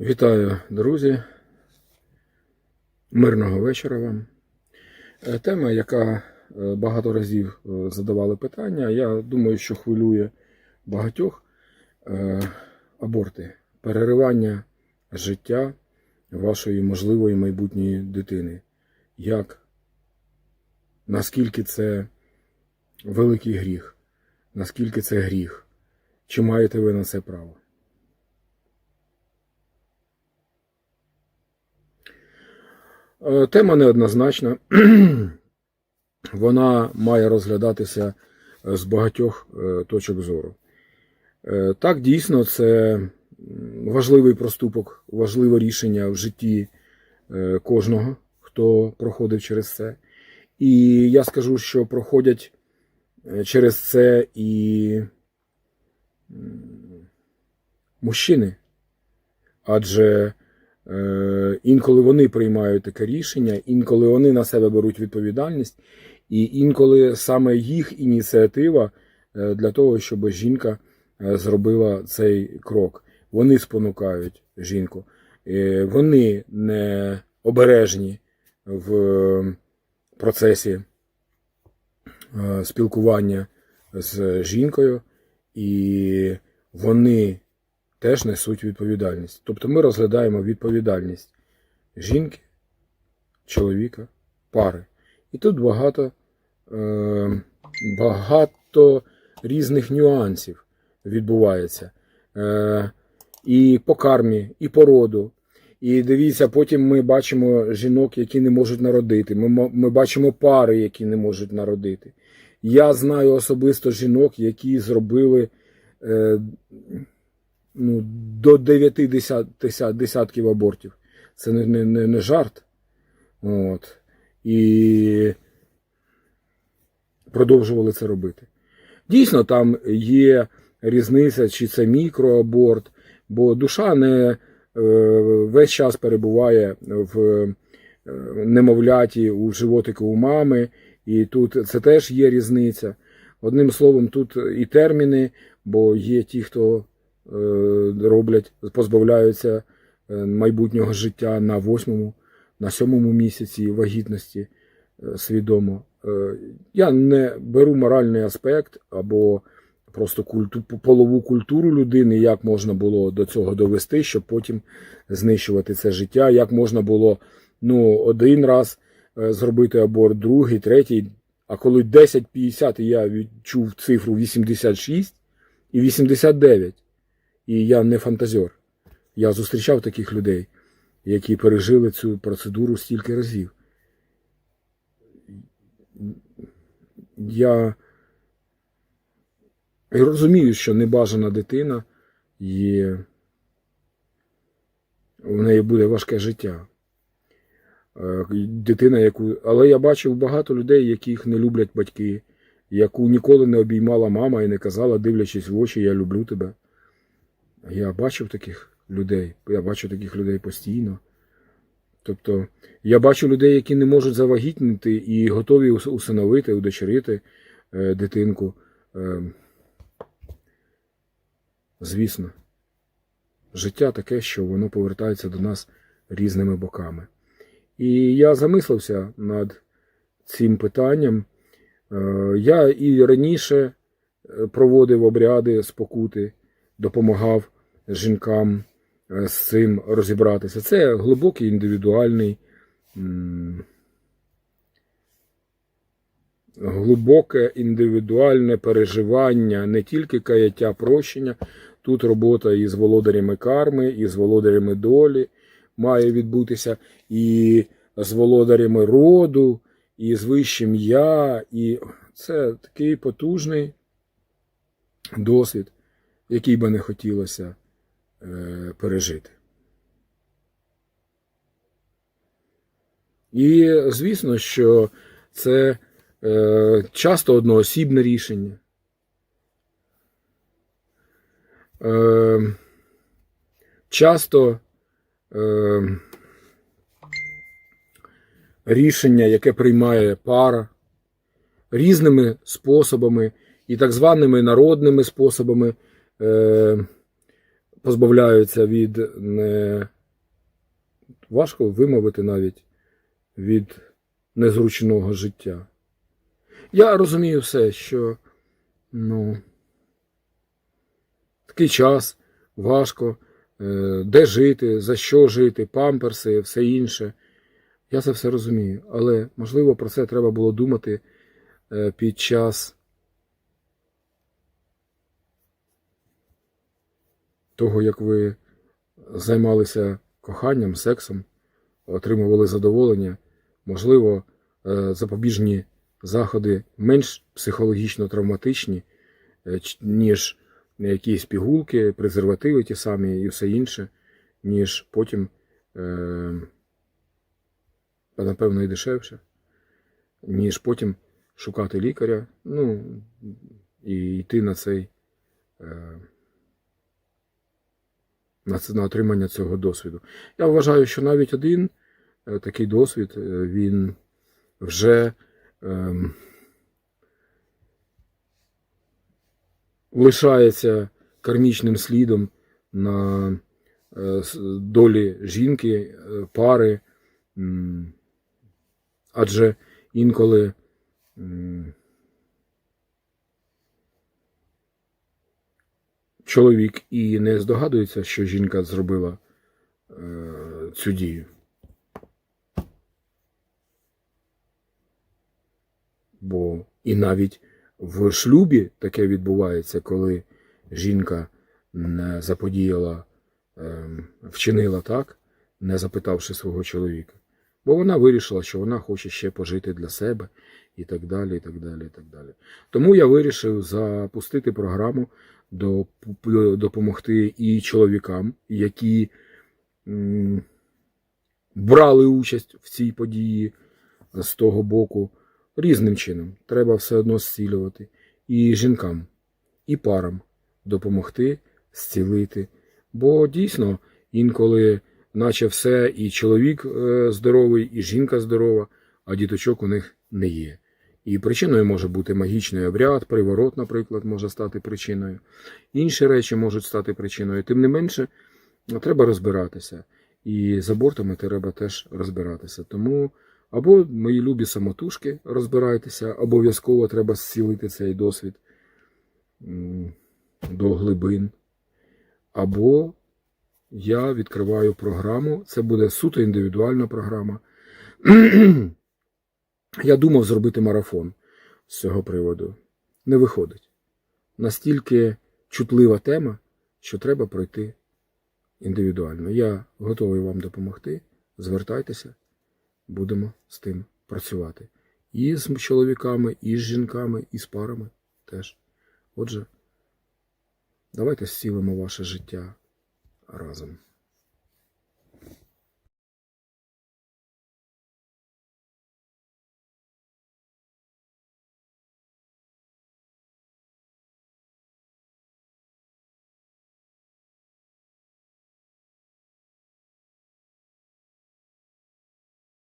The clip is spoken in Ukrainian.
Вітаю, друзі. Мирного вечора вам. Е, Тема, яка е, багато разів е, задавали питання, я думаю, що хвилює багатьох аборти, переривання життя вашої можливої майбутньої дитини. Як? Наскільки це великий гріх? Наскільки це гріх? Чи маєте ви на це право? Е, Тема неоднозначна. Вона має розглядатися е, з багатьох е, точок зору. Е, Так, дійсно, це важливий проступок, важливе рішення в житті е, кожного, хто проходив через це. І я скажу, що проходять е, через це і мужчини. Адже Е, Інколи вони приймають таке рішення, інколи вони на себе беруть відповідальність, і інколи саме їх ініціатива е, для того, щоб жінка е, зробила цей крок. Вони спонукають жінку. Е, Вони не обережні в процесі е, спілкування з жінкою, і вони теж несуть відповідальність. Тобто ми розглядаємо відповідальність жінки, чоловіка, пари. І тут багато, е, багато різних нюансів відбувається. Е, і по кармі, і по роду. І дивіться, потім ми бачимо жінок, які не можуть народити. Ми, ми бачимо пари, які не можуть народити. Я знаю особисто жінок, які зробили е, ну, до 9 десят, десят, десятків абортів. Це не, не, не, не жарт. От. І продовжували це робити. Дійсно, там є різниця, чи це мікроаборт, бо душа не е, весь час перебуває в е, немовляті у животику у мами, і тут це теж є різниця. Одним словом, тут і терміни, бо є ті, хто е, роблять, позбавляються е, майбутнього життя на восьмому, на сьомому місяці вагітності е, свідомо. Е, Я не беру моральний аспект або просто культу, полову культуру людини, як можна було до цього довести, щоб потім знищувати це життя, як можна було ну, один раз зробити аборт, другий, третій. А коли 10-50, і я відчув цифру 86 і 89. І я не фантазер. Я зустрічав таких людей, які пережили цю процедуру стільки разів. Я розумію, що небажана дитина є, в неї буде важке життя. Е, Дитина, яку. Але я бачив багато людей, яких не люблять батьки, яку ніколи не обіймала мама і не казала, дивлячись в очі, я люблю тебе. Я бачив таких людей, я бачу таких людей постійно. Тобто, я бачу людей, які не можуть завагітнити і готові ус- усиновити, удочерити е, дитинку. Е, звісно, життя таке, що воно повертається до нас різними боками. І я замислився над цим питанням. Е, Я і раніше е, проводив обряди спокути, допомагав жінкам е, з цим розібратися. Це глибокий індивідуальний, глибоке індивідуальне переживання, не тільки каяття прощення. Тут робота із володарями карми, і з володарями долі має відбутися, і з володарями роду, і з вищим я. І це такий потужний досвід, який би не хотілося пережити. І звісно, що це е, часто одноосібне рішення. Е, часто е, рішення, яке приймає пара різними способами і так званими народними способами е, позбавляються від не важко вимовити навіть від незручного життя. Я розумію все, що ну, такий час важко, е, де жити, за що жити, памперси, все інше. Я це все розумію. Але, можливо, про це треба було думати е, під час того, як ви займалися коханням, сексом, отримували задоволення, можливо, е, запобіжні заходи менш психологічно травматичні, е, ніж якісь пігулки, презервативи ті самі і все інше, ніж потім, е, напевно, і дешевше, ніж потім шукати лікаря, ну, і йти на цей. На, отримання цього досвіду. Я вважаю, що навіть один е, такий досвід, е, він вже ем, лишається кармічним слідом на е, долі жінки, пари, адже інколи чоловік і не здогадується, що жінка зробила е, цю дію. Бо і навіть в шлюбі таке відбувається, коли жінка не заподіяла, ем, вчинила так, не запитавши свого чоловіка. Бо вона вирішила, що вона хоче ще пожити для себе і так далі. і так далі, і так далі. Тому я вирішив запустити програму допомогти і чоловікам, які брали участь в цій події з того боку різним чином. Треба все одно зцілювати. І жінкам, і парам допомогти зцілити. Бо дійсно інколи, наче все, і чоловік е, здоровий, і жінка здорова, а діточок у них не є. І причиною може бути магічний обряд, приворот, наприклад, може стати причиною. Інші речі можуть стати причиною. Тим не менше, треба розбиратися. І з абортами треба теж розбиратися. Тому або мої любі самотужки розбирайтеся, обов'язково треба зцілити цей досвід до глибин. Або я відкриваю програму, це буде суто індивідуальна програма. Я думав зробити марафон з цього приводу. Не виходить. Настільки чутлива тема, що треба пройти індивідуально. Я готовий вам допомогти. Звертайтеся, будемо з тим працювати. І з чоловіками, і з жінками, і з парами теж. Отже, давайте зцілимо ваше життя разом.